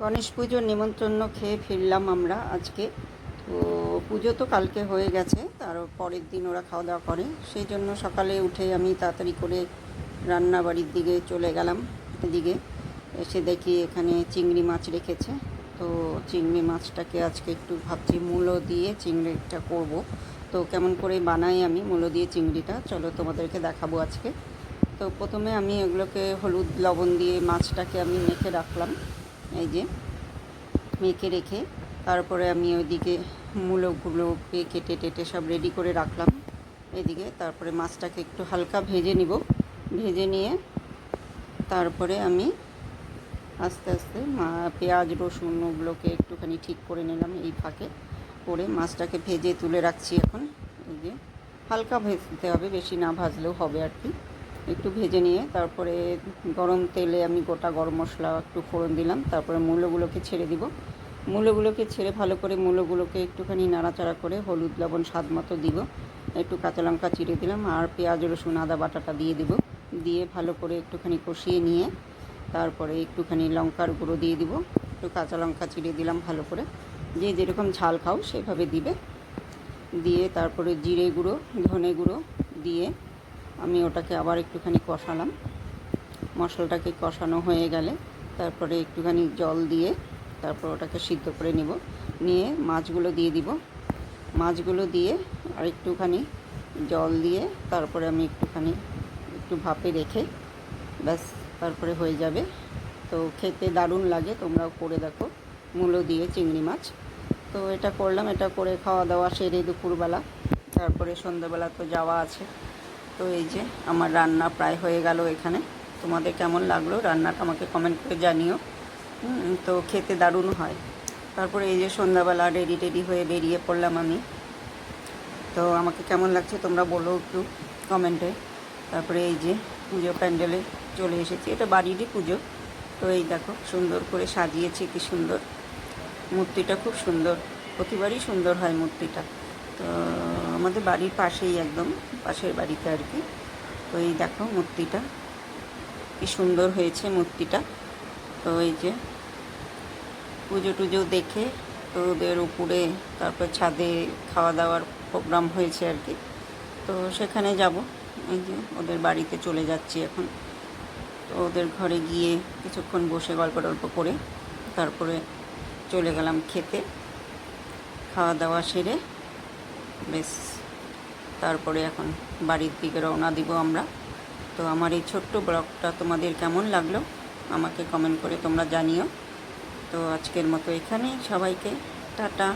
গণেশ পুজোর নিমন্ত্রণ খেয়ে ফিরলাম আমরা আজকে। তো পুজো তো কালকে হয়ে গেছে, তার পরের দিন ওরা খাওয়া দাওয়া করে। সেই জন্য সকালে উঠে আমি তাড়াতাড়ি করে রান্না বাড়ির দিকে চলে গেলাম এদিকে। এসে দেখি এখানে চিংড়ি মাছ রেখেছে। তো চিংড়ি মাছটাকে আজকে একটু ভাবছি, মূলো দিয়ে চিংড়িটা করব। তো কেমন করে বানাই আমি, মূলো দিয়ে চিংড়িটা, চলো তোমাদেরকে দেখাবো আজকে। তো প্রথমে আমি এগুলোকে হলুদ, লবণ দিয়ে মাছটাকে আমি মেখে রাখলাম। এই যে, মেখে রেখে তারপরে আমি ওইদিকে মূলগুলোকে কেটে টেটে সব রেডি করে রাখলাম। এদিকে তারপরে মাছটাকে একটু হালকা ভেজে নিব। ভেজে নিয়ে তারপরে আমি আস্তে আস্তে পেঁয়াজ, রসুন ওগুলোকে একটুখানি ঠিক করে নিলাম এই ফাঁকে করে মাছটাকে ভেজে তুলে রাখছি এখন। এই যে, হালকা ভেজতে হবে, বেশি না ভাজলেও হবে আর কি। একটু ভেজে নিয়ে তারপরে গরম তেলে আমি গোটা গরম মশলা একটু ফোড়ন দিলাম, তারপরে মূলোগুলোকে ছেড়ে দিব। মূলোগুলোকে ছেড়ে ভালো করে মূলোগুলোকে একটুখানি নাড়াচাড়া করে হলুদ, লবণ, স্বাদ মতো দিব। একটু কাঁচা লঙ্কা চিড়ে দিলাম আর পেঁয়াজ, রসুন, আদা, বাটাটা দিয়ে দিব। দিয়ে ভালো করে একটুখানি কষিয়ে নিয়ে তারপরে একটুখানি লঙ্কার গুঁড়ো দিয়ে দিব। একটু কাঁচা লঙ্কা চিড়ে দিলাম ভালো করে। যে যেরকম ঝাল খাও সেভাবে দিবে। দিয়ে তারপরে জিরে গুঁড়ো, ধনে গুঁড়ো দিয়ে আমি ওটাকে আবার একটুখানি কষালাম। মশলাটাকে কষানো হয়ে গেলে তারপরে একটুখানি জল দিয়ে তারপর ওটাকে সিদ্ধ করে নিব। নিয়ে মাছগুলো দিয়ে দিব। মাছগুলো দিয়ে আর একটুখানি জল দিয়ে তারপরে আমি একটুখানি একটু ভাপে রেখে ব্যাস তারপরে হয়ে যাবে। তো খেতে দারুণ লাগে, তোমরাও করে দেখো। মূলো দিয়ে চিংড়ি মাছ। তো এটা করলাম, এটা করে খাওয়া দাওয়া সেরে দুপুরবেলা। তারপরে সন্ধ্যাবেলা তো যাওয়া আছে। তো এই যে আমার রান্না প্রায় হয়ে গেল এখানে। তোমাদের কেমন লাগল? রান্নাটা আমাকে কমেন্ট করে জানিও। তো খেতে দারুণ হয়। তারপরে এই যে সন্ধ্যাবেলা রেডি টেডি হয়ে বেরিয়ে পড়লাম আমি। তো আমাকে কেমন লাগছে তোমরা বলো একটু কমেন্টে তারপরে এই যে পুজো প্যান্ডেলে চলে এসেছি। এটা বাড়িরই পুজো। তো এই দেখো, সুন্দর করে সাজিয়েছে, কি সুন্দর। মূর্তিটা খুব সুন্দর। প্রতিবারই সুন্দর হয় মূর্তিটা। তো আমাদের বাড়ির পাশেই একদম, পাশের বাড়িতে আর কি। তো এই দেখো মূর্তিটা, কি সুন্দর হয়েছে মূর্তিটা। তো এই যে পুজো টুজো দেখে তো ওদের উপরে তারপর ছাদে খাওয়া দাওয়ার প্রোগ্রাম হয়েছে আর কি। তো সেখানে যাব। এই যে ওদের বাড়িতে চলে যাচ্ছি এখন। তো ওদের ঘরে গিয়ে কিছুক্ষণ বসে গল্প টল্প করে তারপরে চলে গেলাম খেতে। খাওয়া দাওয়া সেরে বেশ, তারপরে এখন বাড়ির দিকে রওনা দিব আমরা। তো আমার এই ছোট্ট ব্লগটা তোমাদের কেমন লাগল আমাকে কমেন্ট করে তোমরা জানিও। তো আজকের মতো এখানেই, সবাইকে টাটা।